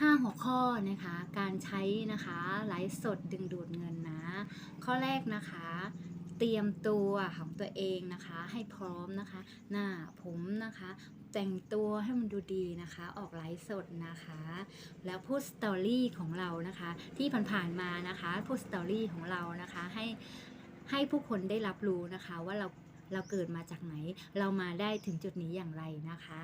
5 หัวข้อนะคะ การใช้นะคะไลฟ์สดดึงดูดเงินนะ ข้อแรกนะคะ เตรียมตัวของตัวเองนะคะ ให้พร้อมนะคะ หน้าผมนะคะ แต่งตัวให้มันดูดีนะคะ ออกไลฟ์สดนะคะ แล้วพูดสตอรี่ของเรานะคะ ที่ผ่านๆมานะคะพูดสตอรี่ของเรานะคะให้ให้ผู้คนได้รับรู้นะคะว่าเราเราเกิดมาจากไหน เรามาได้ถึงจุดนี้อย่างไรนะคะ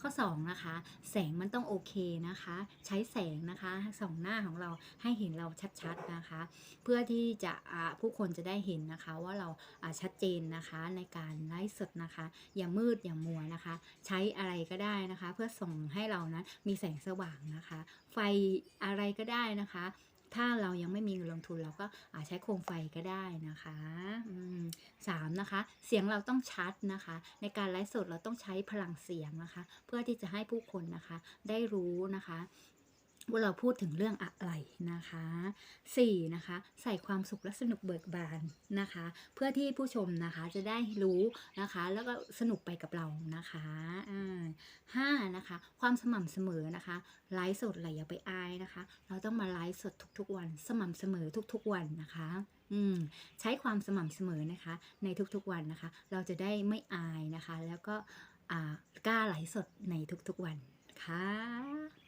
ข้อ2นะคะแสงมันต้องโอเคนะคะ ใช้แสงนะคะส่องหน้าของเราให้เห็นเราชัดๆนะคะ เพื่อที่จะผู้คนจะได้เห็นนะคะว่าเราอ่าชัดเจนนะคะในการไลฟ์สดนะคะ อย่ามืดอย่ามัวนะคะ ใช้อะไรก็ได้นะคะ เพื่อส่งให้เรานั้นมีแสงสว่างนะคะ ไฟอะไรก็ได้นะคะ ถ้าเรายังไม่มีเงินลงทุนเราก็อาจใช้โคมไฟก็ได้นะคะสามนะคะ เสียงเราต้องชัดนะคะ ในการไลฟ์สดเราต้องใช้พลังเสียงนะคะ เพื่อที่จะให้ผู้คนนะคะได้รู้นะคะ ว่าเราพูดถึงเรื่องอะไรนะคะ 4. นะคะ ใส่ความสุขและสนุกเบิกบานนะคะ เพื่อที่ผู้ชมนะคะจะได้รู้นะคะ แล้วก็สนุกไปกับเรานะคะห้านะคะ ความสม่ำเสมอนะคะ ไลฟ์สดอะไรอย่าไปอายนะคะ เราต้องมาไลฟ์สดทุกๆ วัน สม่ำเสมอทุกๆวันนะคะอืมใช้ความสม่ำเสมอนะคะ ในทุกๆวันนะคะ เราจะได้ไม่อายนะคะ แล้วก็อ่ากล้าไลฟ์สดในทุกๆวันค่ะ